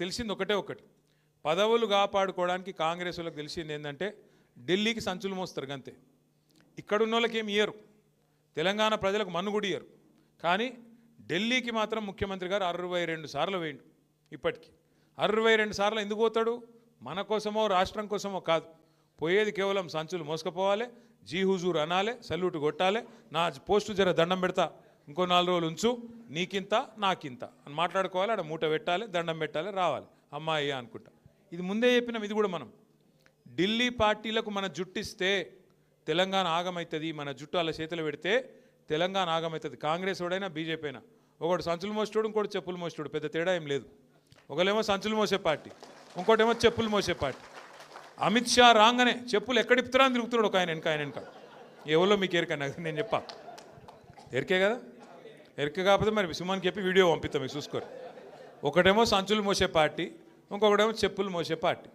తెలిసింది ఒకటే ఒకటి. పదవులు కాపాడుకోవడానికి కాంగ్రెస్ వాళ్ళకి తెలిసింది ఏంటంటే ఢిల్లీకి సంచులు మోస్తారు అంతే ఇక్కడ ఉన్న వాళ్ళకి ఏమి ఇయ్యరు. తెలంగాణ ప్రజలకు మన్ను ఇయ్యరు. కానీ ఢిల్లీకి మాత్రం ముఖ్యమంత్రి గారు అరవై రెండు సార్లు వేయండు ఇప్పటికీ. అరవై రెండు సార్లు ఎందుకు పోతాడు? మన కోసమో రాష్ట్రం కోసమో కాదు. పోయేది కేవలం సంచులు మోసుకపోవాలి జీ హుజూర్ అనాలే సల్యూట్ కొట్టాలి నా పోస్టు జర దండం పెడతా ఇంకో నాలుగు రోజులు ఉంచు నీకింత నాకింత. అని మాట్లాడుకోవాలి ఆడ మూట పెట్టాలి దండం పెట్టాలి రావాలి. అమ్మాయి అనుకుంటా. ఇది ముందే చెప్పినాం ఇది కూడా మనం. ఢిల్లీ పార్టీలకు మన జుట్టిస్తే తెలంగాణ ఆగమవుతుంది మన జుట్టు అలా చేతులు పెడితే తెలంగాణ ఆగమవుతుంది కాంగ్రెస్ వాడైనా బీజేపీ అయినా. ఒకడు సంచులు మోసేటోడు ఇంకోటి చెప్పులు మోసేటోడు. పెద్ద తేడా ఏం లేదు. ఒకళ్ళేమో సంచులు మోసే పార్టీ ఇంకోటేమో చెప్పులు మోసే పార్టీ. అమిత్ షా రాగానే చెప్పులు ఎక్కడ అని తిరుగుతున్నాడు ఒక ఆయన వెనక ఆయన వెనక. ఎవరో మీకు ఎరిక నేను చెప్పా. ఎరికే కదా? ఎరిక కాకపోతే మరి సుమన్కి చెప్పి వీడియో పంపిస్తాం మీకు చూసుకోరు. ఒకటేమో సంచులు మోసే పార్టీ ఇంకొకటేమో చెప్పులు మోసే పార్టీ.